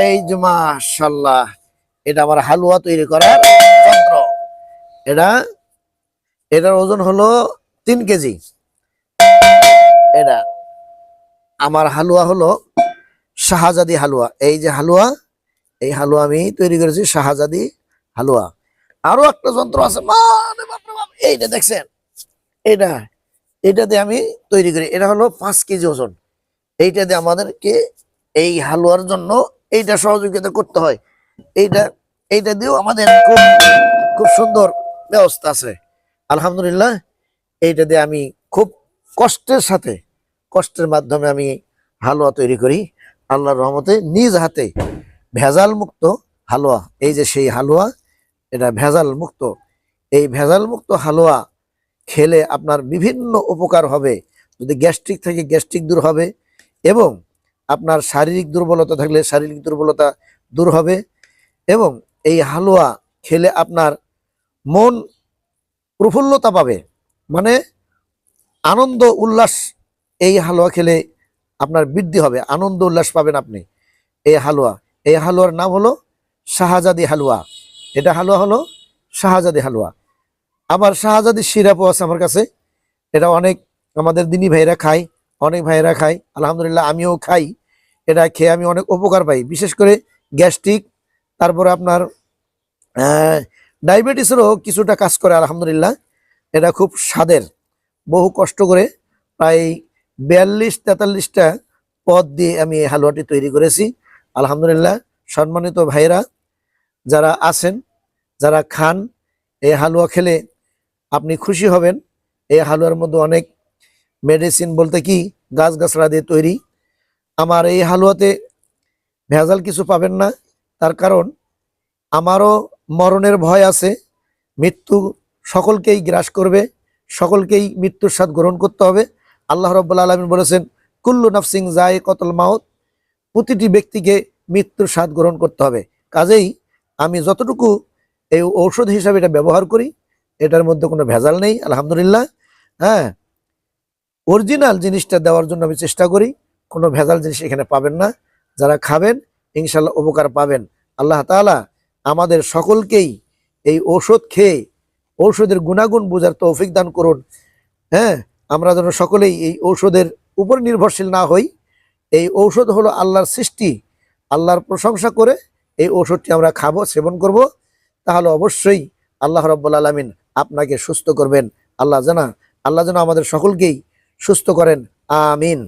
এই যে মাশাল্লাহ, এটা আমার হালুয়া তৈরি করার যন্ত্র। এটা, এটার ওজন হলো তিন কেজি। এটা, আমার হালুয়া হলো শাহজাদি হালুয়া। এই যে হালুয়া, এই হালুয়া আমি তৈরি করেছি, শাহজাদি হালুয়া। আরও একটা যন্ত্র আছে মানে এইটা দেখছেন? এটা এটা দিয়ে আমি তৈরি করি। এটা হলো পাঁচ কেজি ওজন। এইটা দিয়ে আমাদেরকে এই হালুয়ার জন্য এইটা সহযোগিতা করতে হয়। এইটা এইটা দিয়েও আমাদের খুব খুব সুন্দর ব্যবস্থা আছে। আলহামদুলিল্লাহ, এইটা দিয়ে আমি খুব কষ্টের সাথে, কষ্টের মাধ্যমে আমি হালুয়া তৈরি করি। আল্লাহর রহমতে নিজ হাতে ভেজাল মুক্ত হালুয়া, এই যে সেই হালুয়া, এটা ভেজাল মুক্ত এই ভেজাল মুক্ত হালুয়া খেলে আপনার বিভিন্ন উপকার হবে। যদি গ্যাস্ট্রিক থেকে, গ্যাস্ট্রিক দূর হবে এবং আপনার শারীরিক দুর্বলতা থাকলে শারীরিক দুর্বলতা দূর হবে এবং এই হালুয়া খেলে আপনার মন প্রফুল্লতা পাবে। মানে আনন্দ উল্লাস এই হালুয়া খেলে আপনার বৃদ্ধি হবে। আনন্দ উল্লাস পাবেন আপনি এই হালুয়া। এই হালুয়ার নাম হলো শাহজাদি হালুয়া। এটা হালুয়া হলো শাহজাদি হালুয়া। আবার শাহজাদি সিরাপও আছে আমার কাছে। এটা অনেক আমাদের দিনী ভাইরা খায়। অনেক ভাইরা খায়, আলহামদুলিল্লাহ আমিও খাই। এটা খেয়ে আমি অনেক উপকার পাই, বিশেষ করে গ্যাস্ট্রিক, তারপরে আপনার ডায়াবেটিসেরও কিছুটা কাজ করে, আলহামদুলিল্লাহ। এটা খুব স্বাদের, বহু কষ্ট করে প্রায় বিয়াল্লিশ তেতাল্লিশটা পদ দিয়ে আমি এই হালুয়াটি তৈরি করেছি। আলহামদুলিল্লাহ, সম্মানিত ভাইরা যারা আছেন, যারা খান, এই হালুয়া খেলে আপনি খুশি হবেন। এই হালুয়ার মধ্যে অনেক মেডিসিন বলতে কি? গাছগাছড়া দিয়ে তৈরি। আমার এই হালুয়াতে ভেজাল কিছু পাবেন না। তার কারণ, আমারও মরণের ভয় আছে। মৃত্যু সকলকেই গ্রাস করবে। সকলকেই মৃত্যুর স্বাদ গ্রহণ করতে হবে। আল্লাহ রব্বুল আলমিন বলেছেন, কুল্লু নাফসিং জায় কতল মাউত। প্রতিটি ব্যক্তিকে মৃত্যুর স্বাদ গ্রহণ করতে হবে। কাজেই আমি যতটুকু এই ঔষধ হিসাবে এটা ব্যবহার করি, এটার মধ্যে কোনো ভেজাল নেই, আলহামদুলিল্লাহ। হ্যাঁ অরিজিনাল জিনিসটা দেওয়ার জন্য আমি চেষ্টা করি, কোনো ভেজাল জিনিস এখানে পাবেন না। যারা খাবেন ইনশাল্লাহ উপকার পাবেন। আল্লাহ তাআলা আমাদের সকলকেই এই ঔষধ খেয়ে, ঔষধের গুণাগুণ বোঝার তৌফিক দান করুন। হ্যাঁ আমরা যেন সকলেই এই ঔষধের উপর নির্ভরশীল না হই। এই ঔষধ হলো আল্লাহর সৃষ্টি, আল্লাহর প্রশংসা করে এই ঔষধটি আমরা খাব, সেবন করব। তাহলে অবশ্যই আল্লাহ রব্বুল আলমিন আপনাকে সুস্থ করবেন। আল্লাহ জানা, আল্লাহ যেন আমাদের সকলকেই সুস্থ করেন। আমিন।